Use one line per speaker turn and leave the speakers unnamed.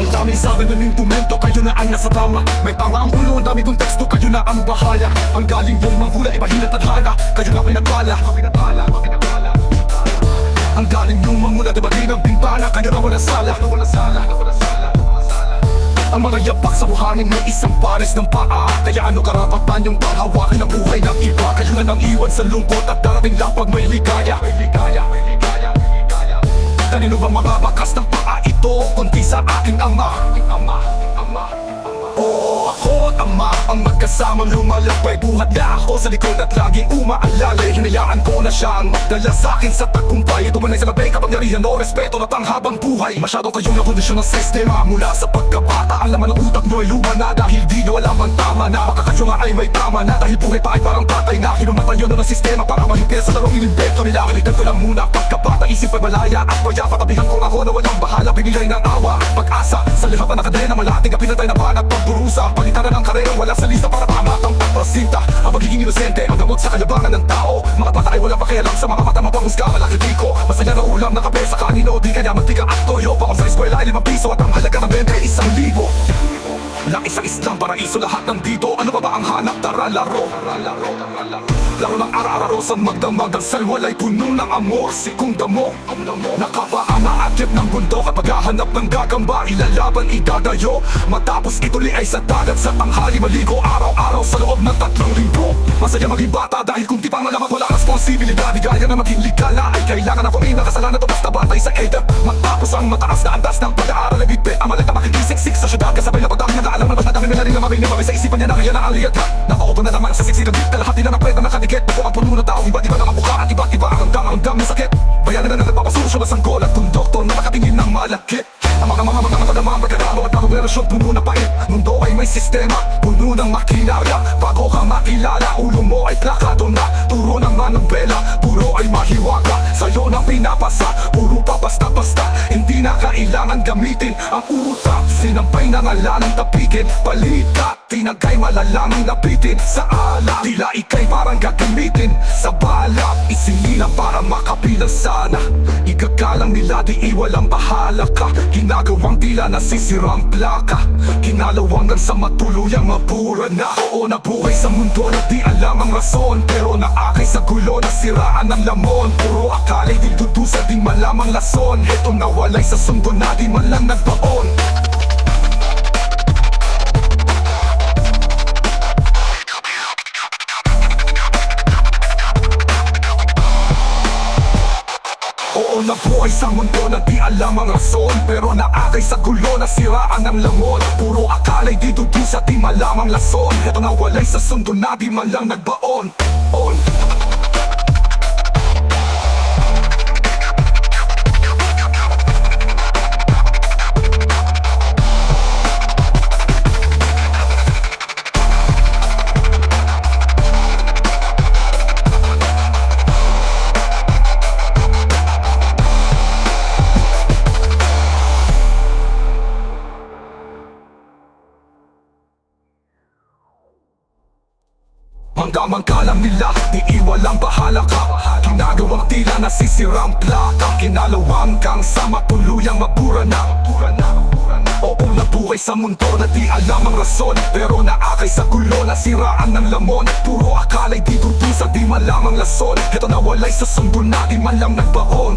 Ang dami sa akin ng instrumento Kayo na ang nasa tama. May tama ang ulo Ang dami kong teksto Kayo na ang bahala. Ang galing mong manghula Iba hinat at hana Kayo na pinagpala Ang galing yung manghula Diba di ng bimbana Kayo na wala sala. Ang mga yapak sa buhangin may isang pares ng paa. Kaya ano karapatan yung panghawakin ng buhay ng iba? Kayo na nang iwan sa lungkot at darating lang pag may ligaya. May ligaya, may Kanino ba mababakas ng paa ang magkasamang lumalakbay Buhat na ako sa likod at laging umaalala. Hinayaan ko na siya ang magdala sa akin sa tagumpay. Tumanay sa labay kapangyarihan o respeto na panghabang buhay. Masyado kayong nakondisyon ng sistema Mula sa pagkabata. Ang laman ng utak nyo ay luma na Dahil di nyo alam ang tama na. Makakasyo nga ay may tama na. Dahil buhay pa ay parang patay na. Kinumatan yun ng sistema para mahigpil sa larong inimbento nila. Kalitan ko lang muna pagkabata. Isip ay malaya at maya. Patabihan ko ako na walang bahala. Binigay ng awa Pag-asa sa liha pa na kadena Malating kapinatay na banat Pagburusa. Palitan na ng karera Wala sa lista para pamatang pagpasinta Ang pagiging inosente Ang gamot sa kalabangan ng tao. Mga bata ay wala pakialam Sa mga mata mapanghusga Malaki ko Masaya na ulam na kape sa kanino Di kanya mantika at toyo. Pakong sa eskwela ay limang piso At ang halaga ng bente ay isang libo. Lang isang islang paraiso lahat ng dito. Ano ba ba ang hanap? Tara laro. Laro ng ara-araro sa magdamag Ang salwalay puno ng amor. Sikong damo Nakapaan na akyat ng bundok At maghahanap ng gagamba Ilalaban idadayo. Matapos ituloy ay sa dagat Sa tanghali maligo Araw-araw sa loob ng tatlong linggo. Masaya maging bata Dahil kung di pa malamat wala responsibilidad. Di gaya na maging ligala Ay kailangan ako may nakasalanan. To Basta batay sa edad Matapos ang mataas na andas ng pag-aaral. Ay bigbe Amalit na makikisiksik sa syudad. Kasabay na pagdami na alam Ang madami na rin na mabili Mabay sa isipan niya na kaya na ang lihat Nakaupo na naman sa siksikan Di Ang mga mga ang pagkaramo At ang relasyon puno na pait Mundo ay may sistema Puno ng makinarya Bago ka makilala Ulo mo ay plakado na Turo ng manubela Puro ay mahiwaga Sa'yo nang pinapasa Puro pa basta-basta Hindi na kailangan gamitin Ang utak Sinampay na ngalan tapigin Balita Tinagay malalamang napitin Sa ala Tila ikay parang gagamitin Sa balak Isinilang para makapilang sana Nila di iwalang bahala ka. Ginagawang tila nasisirang plaka. Kinalawang sa matuluyang mabura na. Oo nabuhay sa mundo na di alam ang rason. Pero naakay sa gulo na siraan ng lamon. Puro akala'y di dudusa di malamang lason. Heto nawalay sa sundo na di man lang nagbaon Oo nabuhay sa mundo na di alam ang rason. Pero naakay sa gulo na siraan ng lamon. Puro akala'y di dudusa di malamang lason. Heto nawalay sa sundo na di man lang nagbaon. On Hanggang kalang nila, di iwalang bahala ka. Ginagawang tila nasisirang plaka Kinalawang kang sa matuluyang mabura na. Oo nabuhay sa mundo na di alam ang rason. Pero naakay sa gulo na siraan ng lamon. Puro akala'y di dudusa di malamang lason. Ito nawalay sa sundo na di man lang nagbaon.